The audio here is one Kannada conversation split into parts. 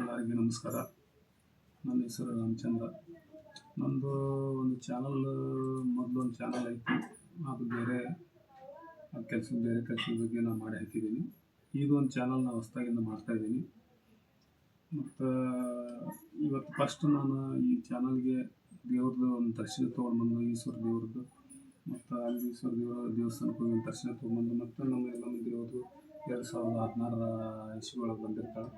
ಎಲ್ಲರಿಗೂ ನಮಸ್ಕಾರ. ನನ್ನ ಹೆಸರು ರಾಮಚಂದ್ರ. ನಂದು ಒಂದು ಚಾನಲ್ ಮೊದಲೊಂದು ಚಾನಲ್ ಐತಿ. ಅದು ಬೇರೆ ಕೆಲಸ ಬೇರೆ ಕೆಲಸದ ಬಗ್ಗೆ ನಾನು ಮಾಡಿ ಹಾಕಿದ್ದೀನಿ. ಈಗ ಒಂದು ಚಾನಲ್ ನಾನು ಹೊಸ್ದಾಗಿಂದ ಮಾಡ್ತಾಯಿದ್ದೀನಿ ಮತ್ತು, ಇವತ್ತು ಫಸ್ಟ್ ನಾನು ಈ ಚಾನಲ್ಗೆ ದೇವ್ರದ್ದು ಒಂದು ದರ್ಶನ ತೊಗೊಂಡ್ಬಂದು ಈಶ್ವರ ದೇವ್ರದ್ದು ಮತ್ತು ಅಲ್ಲಿ ದೇವರ ದೇವಸ್ಥಾನಕ್ಕೆ ಹೋಗಿ ದರ್ಶನ ತೊಗೊಂಬಂದು ಮತ್ತು ನಮ್ಮ ನಮ್ಮ ದೇವ್ರದ್ದು ಎರಡು ಸಾವಿರದ ಹದಿನಾರರ ಇಸ್ವಿಯೊಳಗೆ ಬಂದಿರ್ತಾಳೆ.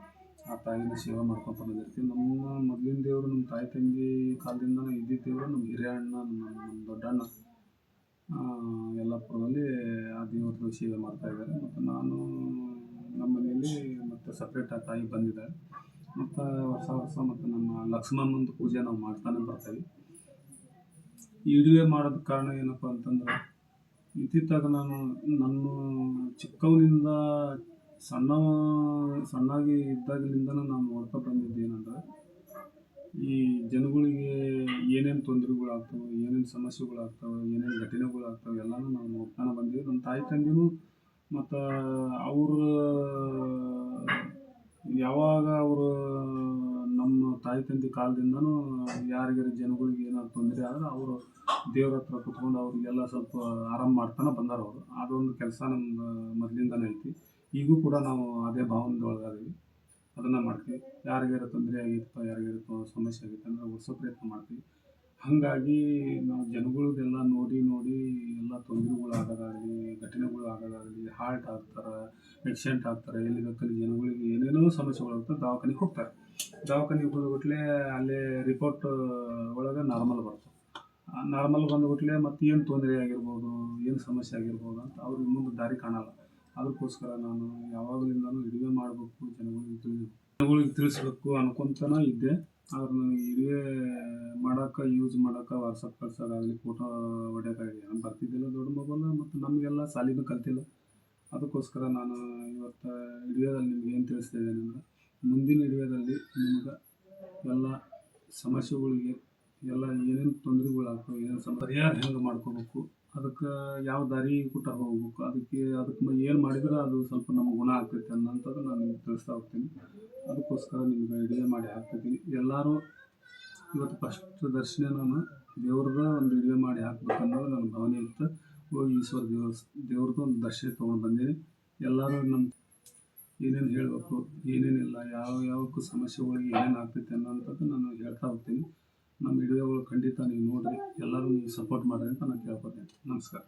ಆ ತಾಯಿನ ಸೇವೆ ಮಾಡ್ಕೊಂತ ಬಂದಿರ್ತೀವಿ. ನಮ್ಮ ಮೊದಲಿನ ದೇವರು ನಮ್ಮ ತಾಯಿ ತಂಗಿ ಕಾಲದಿಂದ ಇದ್ದಿದ್ದ ದೇವರು ನಮ್ಮ ಹಿರಿಯಣ್ಣ ನಮ್ಮ ನಮ್ಮ ದೊಡ್ಡಣ್ಣ ಯಲ್ಲಾಪುರದಲ್ಲಿ ಆ ದೇವ್ರದ್ದು ಸೇವೆ ಮಾಡ್ತಾ ಇದ್ದಾರೆ. ಮತ್ತು ನಾನು ನಮ್ಮ ಮನೆಯಲ್ಲಿ ಮತ್ತು ಸಪ್ರೇಟ್ ಆ ತಾಯಿ ಬಂದಿದ್ದಾರೆ. ಮತ್ತು ವರ್ಷ ವರ್ಷ ಮತ್ತು ನಮ್ಮ ಲಕ್ಷ್ಮಮ್ಮಂದು ಪೂಜೆ ನಾವು ಮಾಡ್ತಾನೆ ಬರ್ತೀವಿ. ವಿಡಿಯೋ ಮಾಡೋದು ಕಾರಣ ಏನಪ್ಪ ಅಂತಂದ್ರೆ ಇತ್ತಿತ್ತಾಗ ನಾನು ನನ್ನ ಚಿಕ್ಕವನಿಂದ ಸಣ್ಣ ಸಣ್ಣಾಗಿ ಇದ್ದಾಗಲಿಂದನೂ ನಾನು ನೋಡ್ತಾ ಬಂದಿದ್ದು ಏನಂದ್ರೆ, ಈ ಜನಗಳಿಗೆ ಏನೇನು ತೊಂದರೆಗಳಾಗ್ತವೆ, ಏನೇನು ಸಮಸ್ಯೆಗಳಾಗ್ತವೆ, ಏನೇನು ಘಟನೆಗಳಾಗ್ತವೆ ಎಲ್ಲನೂ ನಾನು ನೋಡ್ತಾನೆ ಬಂದಿದ್ದು ನಮ್ಮ ತಾಯಿ ತಂದೆಯೂ ಮತ್ತು ಅವರು ತಾಯಿ ತಂದೆ ಕಾಲದಿಂದನೂ ಯಾರಿಗಾರ ಜನಗಳಿಗೆ ಏನಾದ್ರು ತೊಂದರೆ ಆದ್ರೆ ಅವರು ದೇವ್ರ ಹತ್ರ ಕುತ್ಕೊಂಡು ಅವರಿಗೆಲ್ಲ ಸ್ವಲ್ಪ ಆರಾಮ ಮಾಡ್ತಾನೆ ಬಂದಾರ ಅವರು. ಅದೊಂದು ಕೆಲಸ ನಮ್ಮ ಮೊದಲಿಂದನೇ ಐತಿ. ಈಗೂ ಕೂಡ ನಾವು ಅದೇ ಭಾವನೆದೊಳಗಾದೀವಿ. ಅದನ್ನು ಮಾಡ್ತೀವಿ. ಯಾರಿಗಾರ ತೊಂದರೆ ಆಗಿತ್ತಪ್ಪ, ಯಾರಿಗಾರ ಸಮಸ್ಯೆ ಆಗಿತ್ತು ಅಂದ್ರೆ ಉಳಿಸೋ ಪ್ರಯತ್ನ ಮಾಡ್ತೀವಿ. ಹಾಗಾಗಿ ನಾವು ಜನಗಳದೆಲ್ಲ ನೋಡಿ ನೋಡಿ ಎಲ್ಲ ತೊಂದರೆಗಳು ಆಗೋದಾಗಲಿ ಘಟನೆಗಳು ಆಗೋದಾಗಲಿ ಹಾರ್ಟ್ ಆಗ್ತಾರೆ ಆಕ್ಸಿಡೆಂಟ್ ಆಗ್ತಾರೆ ಎಲ್ಲಿ ಬೇಕಲ್ಲಿ ಜನಗಳಿಗೆ ಏನೇನೋ ಸಮಸ್ಯೆಗಳಾಗ್ತದೆ, ದವಾಖಾನೆಗೆ ಹೋಗ್ತಾರೆ. ದವಾಖಾನೆಗೆ ಹೋದ್ಬಿಟ್ಲೆ ಅಲ್ಲೇ ರಿಪೋರ್ಟ್ ಒಳಗೆ ನಾರ್ಮಲ್ ಬರ್ತದೆ ನಾರ್ಮಲ್ ಬಂದ್ಬಿಟ್ಲೆ ಮತ್ತೆ ಏನು ತೊಂದರೆ ಆಗಿರ್ಬೋದು, ಏನು ಸಮಸ್ಯೆ ಆಗಿರ್ಬೋದು ಅಂತ ಅವ್ರಿಗೆ ಮುಂದೆ ದಾರಿ ಕಾಣಲ್ಲ. ಅದಕ್ಕೋಸ್ಕರ ನಾನು ಯಾವಾಗಲಿಂದನೂ ವಿಡಿಯೋ ಮಾಡಬೇಕು ಜನಗಳಿಗೆ ತಿಳಿ ಜನಗಳಿಗೆ ತಿಳಿಸ್ಬೇಕು ಅನ್ಕೊಂತನ ಇದ್ದೆ. ಆದ್ರೆ ನನಗೆ ವಿಡಿಯೋ ಮಾಡೋಕೆ ಯೂಸ್ ಮಾಡೋಕೆ ವಾಟ್ಸಪ್ ಕಳ್ಸೋದಾಗಲಿ ಫೋಟೋ ಹೊಡ್ಯೋಕ್ಕಾಗಲಿ ನಾನು ಬರ್ತಿದ್ದಿಲ್ಲ ದೊಡ್ಡ ಮೊಬೈಲ್ ಮತ್ತು ನಮಗೆಲ್ಲ ಸಾಲಿನೂ ಕಲ್ತಿಲ್ಲ. ಅದಕ್ಕೋಸ್ಕರ ನಾನು ಇವತ್ತು ವಿಡಿಯೋದಲ್ಲಿ ನಿಮ್ಗೆ ಏನು ತಿಳಿಸ್ತಾ ಇದ್ದೇನೆ ಅಂದರೆ ಮುಂದಿನ ವಿಡಿಯೋದಲ್ಲಿ ನಿಮ್ಗೆ ಎಲ್ಲ ಸಮಸ್ಯೆಗಳಿಗೆ ಎಲ್ಲ ಏನೇನು ತೊಂದರೆಗಳಾಗ್ತವೆ, ಏನೇನು ಪರಿಹಾರ ಹೆಂಗೆ ಮಾಡ್ಕೋಬೇಕು, ಅದಕ್ಕೆ ಯಾವ ದಾರಿ ಕೂಟ ಹೋಗ್ಬೇಕು, ಅದಕ್ಕೆ ಅದಕ್ಕೆ ಏನು ಮಾಡಿದ್ರೆ ಅದು ಸ್ವಲ್ಪ ನಮ್ಮ ಗುಣ ಆಗ್ತೈತೆ ಅನ್ನೋಂಥದ್ದು ನಾನು ತಿಳಿಸ್ತಾ ಹೋಗ್ತೀನಿ. ಅದಕ್ಕೋಸ್ಕರ ನಿಮ್ಗೆ ವಿಡಿಯೋ ಮಾಡಿ ಹಾಕ್ತಿದ್ದೀನಿ. ಎಲ್ಲರೂ ಇವತ್ತು ಫಸ್ಟ್ ದರ್ಶನ ನಾನು ದೇವ್ರದ ಒಂದು ವಿಡಿಯೋ ಮಾಡಿ ಹಾಕ್ಬೇಕು ಅನ್ನೋದು ನನ್ನ ಭಾವನೆ ಇತ್ತು. ಹೋಗಿ ಈಶ್ವರ ದೇವ್ರ, ದೇವ್ರದ್ದು ಒಂದು ದರ್ಶನ ತೊಗೊಂಡು ಬಂದೀನಿ. ಎಲ್ಲರೂ ನಮ್ಮ ಏನೇನು ಹೇಳಬೇಕು ಏನೇನಿಲ್ಲ ಯಾವ, ಯಾವಕ್ಕೂ ಸಮಸ್ಯೆಗಳಿಗೆ ಏನೇನು ಆಗ್ತೈತೆ ಅನ್ನೋಂಥದ್ದು ನಾನು ಹೇಳ್ತಾ ಹೋಗ್ತೀನಿ. ನಮ್ಮ ವಿಡಿಯೋಗಳು ಖಂಡಿತ ನೀವು ನೋಡಿರಿ. ಎಲ್ಲರೂ ನೀವು ಸಪೋರ್ಟ್ ಮಾಡಿರಿ ಅಂತ ನಾನು ಕೇಳ್ಕೊತೀನಿ. ನಮಸ್ಕಾರ.